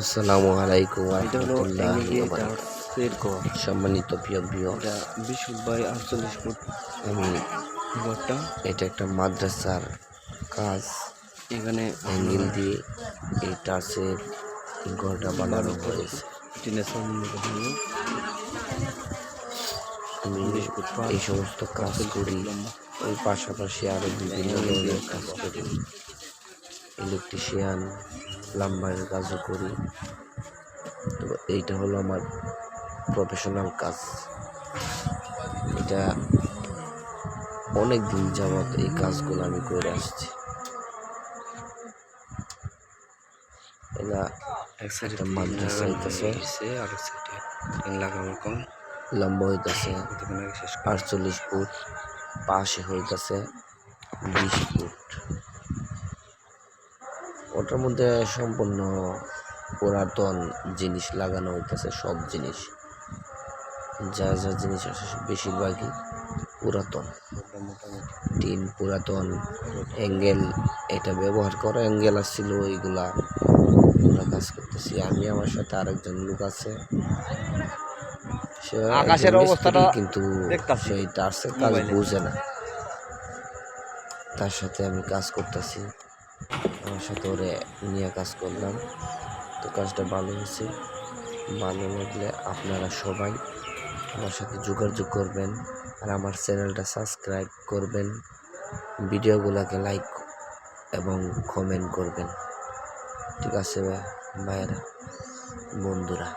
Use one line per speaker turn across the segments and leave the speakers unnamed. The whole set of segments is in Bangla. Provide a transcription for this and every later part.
আসসালামু আলাইকুম সম্মানিত প্রিয় প্রিয়
এটা বিশ বাই আটচল্লিশ ফুট
আমি
ঘরটা।
এটা একটা মাদ্রাসার কাজ।
এখানে
অ্যাঙ্গেল দিয়ে এই টাচের ঘরটা বানানো হয়েছে। আমি এই সমস্ত কাজ করি। ওই পাশাপাশি আরও বিভিন্ন ধরনের কাজ করি। ইলেকট্রিশিয়ান প্লাম্বারের কাজও করি। তো এইটা হলো আমার প্রফেশনাল কাজ। এটা অনেক দিন যাবৎ এই কাজগুলো আমি করে আসছি। এটা
এক সাইডে
একটা মাদ্রাসা হইতেছে।
আর এক সাইডে লাগানো কম
লম্বা হইতেছে। আটচল্লিশ ফুট পাশে হইতেছে বিশ ফুট। ওটার মধ্যে সম্পূর্ণ পুরাতন জিনিস লাগানো হইতেছে সব জিনিস। যা যা জিনিস আছে বেশিরভাগই পুরাতন। টিন পুরাতন অ্যাঙ্গেল এটা ব্যবহার করা অ্যাঙ্গেল আসছিল ওইগুলা আমরা কাজ করতেছি। আমি আমার সাথে আরেকজন লোক আছে।
আকাশের অবস্থাটা
কিন্তু সেই টার্সের কাজ বুঝে না। তার সাথে আমি কাজ করতেছি। আমার সাথে ওরে নিয়ে কাজ করলাম। তো কাজটা ভালো হয়েছে। ভালো লাগলে আপনারা সবাই আমার সাথে যোগাযোগ করবেন আর আমার চ্যানেলটা সাবস্ক্রাইব করবেন, ভিডিওগুলোকে লাইক এবং কমেন্ট করবেন। ঠিক আছে ভাইয়েরা, বন্ধুরা,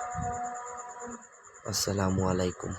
আসসালামু আলাইকুম।